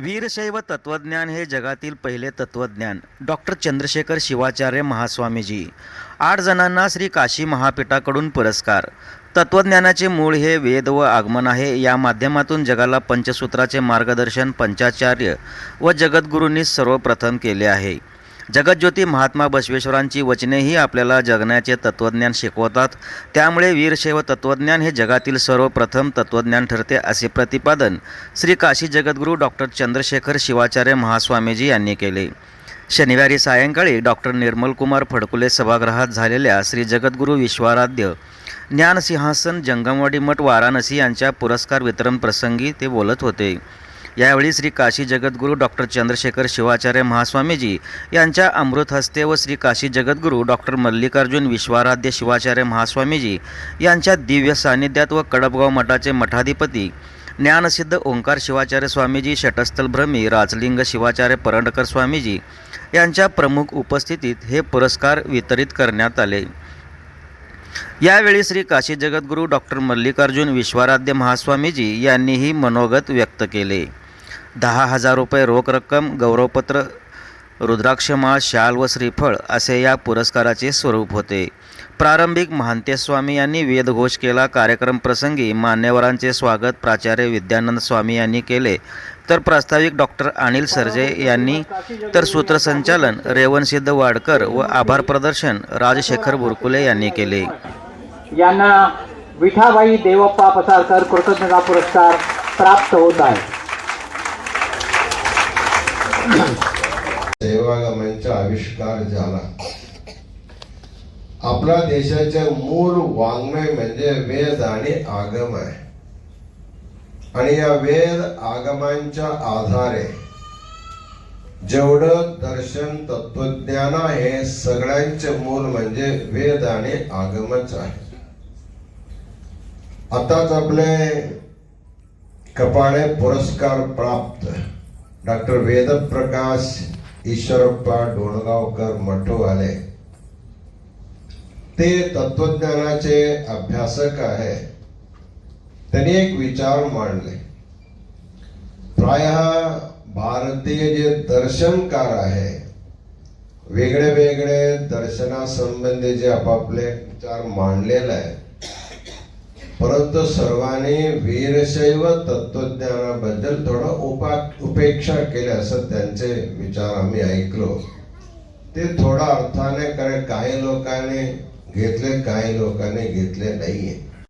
वीरशैव तत्वज्ञान हे जगातील पहिले तत्वज्ञान डॉक्टर चंद्रशेखर शिवाचार्य महास्वामीजी. आठ जणांना श्री काशी महापीठाकडून पुरस्कार. तत्वज्ञानाचे मूळ हे वेद व आगमन आहे. या माध्यमातून जगाला पंचसूत्राचे मार्गदर्शन पंचाचार्य व जगद्गुरूंनी सर्वप्रथम केले आहे. जगज्योती महात्मा बसवेश्वरांची वचनेही आपल्याला जगण्याचे तत्त्वज्ञान शिकवतात. त्यामुळे वीरशैव तत्त्वज्ञान हे जगातील सर्वप्रथम तत्त्वज्ञान ठरते असे प्रतिपादन श्री काशी जगद्गुरू डॉक्टर चंद्रशेखर शिवाचार्य महास्वामीजी यांनी केले. शनिवारी सायंकाळी डॉक्टर निर्मलकुमार फडकुले सभागृहात झालेल्या श्री जगद्गुरू विश्वाराध्य ज्ञानसिंहासन जंगमवाडी मठ वाराणसी यांच्या पुरस्कार वितरण प्रसंगी ते बोलत होते. यावेळी श्री काशी जगद्गुरू डॉक्टर चंद्रशेखर शिवाचार्य महास्वामीजी यांच्या अमृत हस्ते व श्री काशी जगद्गुरू डॉक्टर मल्लिकार्जुन विश्वाराध्य शिवाचार्य महास्वामीजी यांच्या दिव्य सान्निध्यात व कडपगाव मठाचे मठाधिपती ज्ञानसिद्ध ओंकार शिवाचार्य स्वामीजी षटस्थल भ्रमी राजलिंग शिवाचार्य परंडकर स्वामीजी यांच्या प्रमुख उपस्थितीत हे पुरस्कार वितरित करण्यात आले. यावेळी श्री काशी जगद्गुरू डॉक्टर मल्लिकार्जुन विश्वाराध्य महास्वामीजी यांनीही मनोगत व्यक्त केले. दहा हजार रुपये रोख रक्कम गौरवपत्र रुद्राक्षमाळ शाल व श्रीफळ असे या पुरस्काराचे स्वरूप होते. प्रारंभिक महांतेस्वामी यांनी वेदघोष केला. कार्यक्रम प्रसंगी मान्यवरांचे स्वागत प्राचार्य विद्यानंद स्वामी यांनी केले. तर प्रास्ताविक डॉक्टर अनिल सरजे यांनी तर सूत्रसंचालन रेवणसिद्ध वाडकर व आभार प्रदर्शन राजशेखर बुरकुले यांनी केले. यांना विठाबाई देवप्पा पसारकर कृतज्ञता पुरस्कार प्राप्त होत आहे. सेवागमांचा आविष्कार झाला. आपल्या देशाचे मूळ वाङ्मय म्हणजे वेद आणि आगम आहे. आणि या वेद आगमांच्या आधारे जेवढं दर्शन तत्वज्ञान आहे सगळ्यांचे मूल म्हणजे वेद आणि आगमच आहे. आताच आपले कपाळे पुरस्कार प्राप्त. डॉक्टर वेदप्रकाश ईश्वरप्पा डोणगावकर मठोवाले ते तत्वज्ञानाचे अभ्यासक आहे. त्यांनी एक विचार मांडले. प्राय भारतीय जे दर्शनकार आहे वेगळे वेगळे दर्शनासंबंधी जे आपापले विचार मांडलेले आहे परंतु सर्वांनी वीरशैव तत्वज्ञानाबद्दल थोडं उपा उपेक्षा केली असं त्यांचे विचार आम्ही ऐकलो. ते थोडा अर्थाने कारण काही लोकांनी घेतले काही लोकांनी घेतले नाहीये.